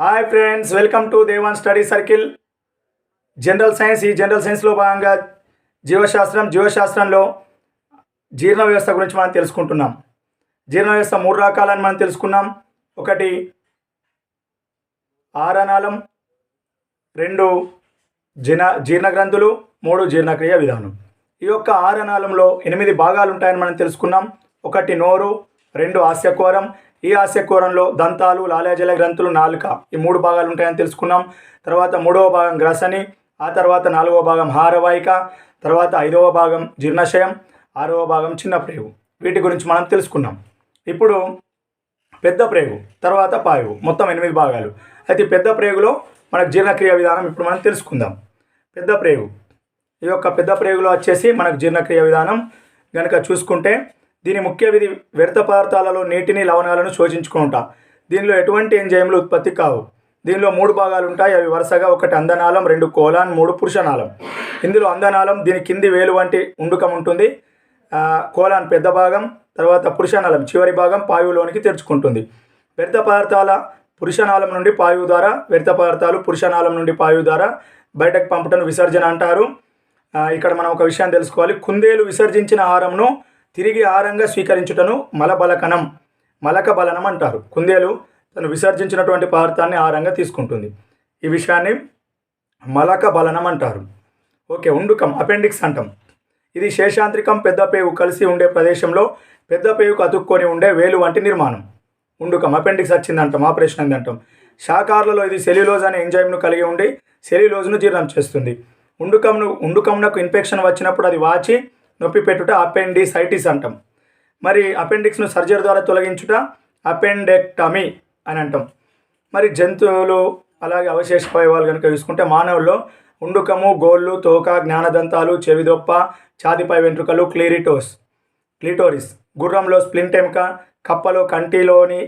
Hi friends welcome to Devan study circle general science ఈ general సైన్స్లో భాగంగా జీవశాస్త్రం జీవశాస్త్రంలో జీర్ణ వ్యవస్థ గురించి మనం తెలుసుకుంటున్నాం. జీర్ణ వ్యవస్థ మూడు రకాలని మనం తెలుసుకున్నాం. ఒకటి ఆరణాలం రెండు జిన జీర్ణ గ్రంథులు మూడు జీర్ణక్రియ విధానం. ఈ యొక్క ఆరణాలంలో ఎనిమిది భాగాలు ఉంటాయని మనం తెలుసుకున్నాం. ఒకటి నోరు రెండు హాస్యకోరం ఈ హాస్యకోరంలో దంతాలు లాలాజల గ్రంథులు నాలుక. ఈ మూడు భాగాలు ఉంటాయని తెలుసుకున్నాం. తర్వాత మూడవ భాగం గ్రసని ఆ తర్వాత నాలుగవ భాగం హారవాహిక తర్వాత ఐదవ భాగం జీర్ణశయం ఆరవ భాగం చిన్న ప్రేగు. వీటి గురించి మనం తెలుసుకున్నాం. ఇప్పుడు పెద్ద ప్రేగు తర్వాత పాయువు మొత్తం ఎనిమిది భాగాలు. అయితే పెద్ద ప్రేగులో మనకు జీర్ణక్రియ విధానం ఇప్పుడు మనం తెలుసుకుందాం. పెద్ద ప్రేగు ఈ యొక్క పెద్ద ప్రేగులో వచ్చేసి మనకు జీర్ణక్రియ విధానం కనుక చూసుకుంటే దీని ముఖ్య విధి వ్యర్థ పదార్థాలలో నీటిని లవణాలను శోషించుకుంటా. దీనిలో ఎటువంటి ఎంజైమ్లు ఉత్పత్తి కావు. దీనిలో మూడు భాగాలు ఉంటాయి అవి వరుసగా ఒకటి అందనాళం రెండు కోలాన్ మూడు పురుషనాళం. ఇందులో అందనాళం దీని కింది వేలు వంటి ఉండుకం ఉంటుంది. కోలాన్ పెద్ద భాగం తర్వాత పురుషనాళం చివరి భాగం పాయువులోనికి తెరుచుకుంటుంది. వ్యర్థ పదార్థాల పురుషనాళం నుండి పాయువు ద్వారా వ్యర్థ పదార్థాలు పురుషనాళం నుండి పాయువు ద్వారా బయటకు పంపటను విసర్జన అంటారు. ఇక్కడ మనం ఒక విషయం తెలుసుకోవాలి. కుందేలు విసర్జించిన ఆహారంను తిరిగి ఆహారంగా స్వీకరించుటను మలబలకనం మలక బలనం అంటారు. కుందేలు తను విసర్జించినటువంటి పదార్థాన్ని ఆహారంగా తీసుకుంటుంది. ఈ విషయాన్ని మలక బలనం అంటారు. ఓకే ఉండుకం అపెండిక్స్ అంటాం. ఇది శేషాంత్రికం పెద్దపేవు కలిసి ఉండే ప్రదేశంలో పెద్దపేవుకు అతుక్కొని ఉండే వేలు వంటి నిర్మాణం. ఉండుకం అపెండిక్స్ వచ్చిందంటాం ఆపరేషన్ అందంటాం శాకారులలో ఇది సెల్యులోజ్ అనే ఎంజైమ్ను కలిగి ఉండి సెల్యులోజ్ను జీర్ణం చేస్తుంది. ఉండుకంను ఉండుకమునకు ఇన్ఫెక్షన్ వచ్చినప్పుడు అది వాచి నొప్పి పెట్టుట అపెండిసైటిస్ అంటాం. మరి అపెండిక్స్ను సర్జరీ ద్వారా తొలగించుట అపెండెక్టమీ అని అంటాం. మరి జంతువులు అలాగే అవశేష అవయవాలు కనుక చూసుకుంటే మానవుల్లో ఉండుకము గోళ్ళు తోక జ్ఞానదంతాలు చెవిదొప్ప ఛాతిపై వెంట్రుకలు క్లీరిటోస్ క్లీటోరిస్ గుర్రంలో స్ప్లింటెంక కప్పలో కంటిలోని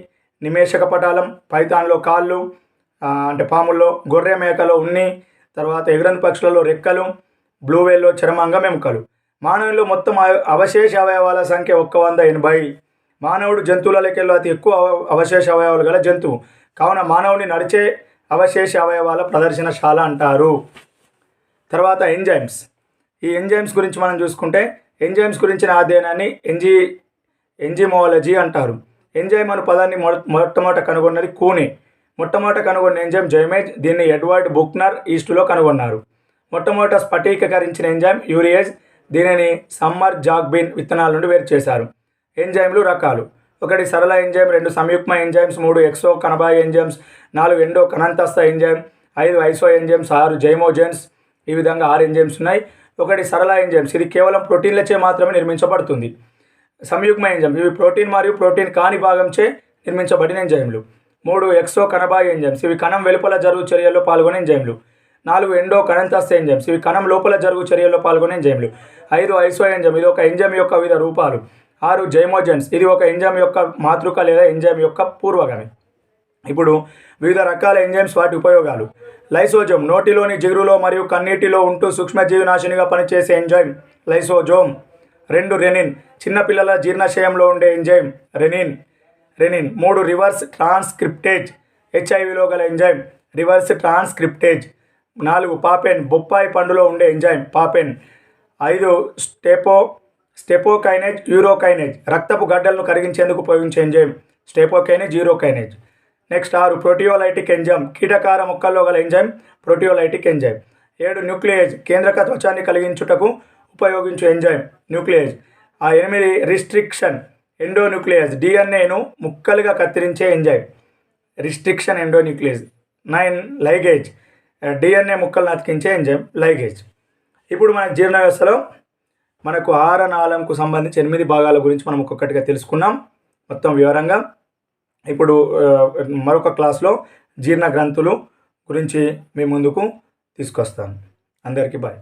నిమేషక పటాలం పైతాన్లో కాళ్ళు అంటే పాముల్లో గొర్రె మేకలో ఉన్ని తర్వాత ఎగురని పక్షులలో రెక్కలు బ్లూవేల్లో చర్మాంగం ఎముకలు. మానవుల్లో మొత్తం అవ- అవశేష అవయవాల సంఖ్య ఒక్క వంద ఎనభై. మానవుడు జంతువులకెళ్ళి అతి ఎక్కువ అవశేష అవయవాలు గల జంతువు కావున మానవుని నడిచే అవశేష అవయవాల ప్రదర్శనశాల అంటారు. తర్వాత ఎంజైమ్స్. ఈ ఎంజైమ్స్ గురించి మనం చూసుకుంటే ఎంజైమ్స్ గురించిన అధ్యయనాన్ని ఎంజీ ఎంజిమోలజీ అంటారు. ఎంజైమ్ అనే పదాన్ని మొ- మొట్టమొదట కనుగొన్నది కూనే. మొట్టమొదట కనుగొన్న ఎంజైమ్ జైమేజ్ దీన్ని ఎడ్వర్డ్ బుక్నర్ ఈస్టులో కనుగొన్నారు. మొట్టమొదట స్ఫటీకరించిన ఎంజైమ్ యూరియేజ్ దీనిని సమ్మర్ జాగ్బిన్ విత్తనాల నుండి వేరు చేశారు. ఎంజైమ్లు రకాలు. ఒకటి సరళ ఎంజైమ్ రెండు సంయుక్మ ఎంజైమ్స్ మూడు ఎక్సో కనబాయి ఎంజైమ్స్ నాలుగు ఎండో కనంతస్థ ఎంజైమ్ ఐదు ఐసో ఎంజైమ్స్ ఆరు జైమోజెన్స్ ఈ విధంగా ఆరు ఎంజైమ్స్ ఉన్నాయి. ఒకటి సరళ ఎంజైమ్స్ ఇది కేవలం ప్రోటీన్లచే మాత్రమే నిర్మించబడుతుంది. సంయుగ్మ ఎంజైమ్ ఇవి ప్రోటీన్ మరియు ప్రోటీన్ కాని భాగంచే నిర్మించబడిన ఎంజైమ్లు. మూడు ఎక్సో కణబాయి ఎంజైమ్స్ ఇవి కణం వెలుపల జరుగు చర్యల్లో పాల్గొనే ఎంజైమ్లు. నాలుగు ఎండో కణంతస్థ ఎంజైమ్స్ ఇవి కణం లోపల జరుగు చర్యల్లో పాల్గొనే ఎంజైమ్లు. ఐదు ఐసో ఎంజైమ్ ఇది ఒక ఎంజైమ్ యొక్క వివిధ రూపాలు. ఆరు జైమోజెన్స్ ఇది ఒక ఎంజైమ్ యొక్క మాతృక లేదా ఎంజైమ్ యొక్క పూర్వగామి. ఇప్పుడు వివిధ రకాల ఎంజైమ్స్ వాటి ఉపయోగాలు. లైసోజోమ్ నోటిలోని జిగురులో మరియు కన్నీటిలో ఉంటూ సూక్ష్మజీవినాశినిగా పనిచేసే ఎంజైమ్ లైసోజోమ్. రెండు రెనిన్ చిన్నపిల్లల జీర్ణశయంలో ఉండే ఎంజైమ్ రెనిన్. రెనిన్ మూడు రివర్స్ ట్రాన్స్క్రిప్టేజ్ హెచ్ఐవిలో గల ఎంజైమ్ రివర్స్ ట్రాన్స్క్రిప్టేజ్. నాలుగు పాపెన్ బొప్పాయి పండులో ఉండే ఎంజైమ్ పాపెన్. ఐదు స్టెపో స్టెపోకైనేజ్ యూరోకైనేజ్. రక్తపు గడ్డలను కరిగించేందుకు ఉపయోగించే ఎంజైమ్ స్టెపోకైనేజ్ యూరోకైనేజ్. నెక్స్ట్ ఆరు ప్రోటియోలైటిక్ ఎంజైమ్ కీటకార మొక్కల్లో గల ఎంజైమ్ ప్రోటియోలైటిక్ ఎంజైమ్. ఏడు న్యూక్లియేజ్ కేంద్రక త్వచాన్ని కలిగించుటకు ఉపయోగించే ఎంజైమ్ న్యూక్లియేజ్. ఆ ఎనిమిది రిస్ట్రిక్షన్ ఎండోన్యూక్లియస్ డిఎన్ఏను ముక్కలుగా కత్తిరించే ఎంజైమ్. రిస్ట్రిక్షన్ ఎండోన్యూక్లియస్ నైన్ లైగేజ్ డిఎన్ఏ ముక్కలను అతికించే ఎంజైమ్ లైగేజ్. ఇప్పుడు మన జీర్ణ వ్యవస్థలో మనకు ఆహార సంబంధించి ఎనిమిది భాగాల గురించి మనం ఒక్కొక్కటిగా తెలుసుకున్నాం. మొత్తం వివరంగా. ఇప్పుడు మరొక క్లాస్లో జీర్ణ గ్రంథులు గురించి మీ ముందుకు తీసుకొస్తాను. అందరికీ బాయ్.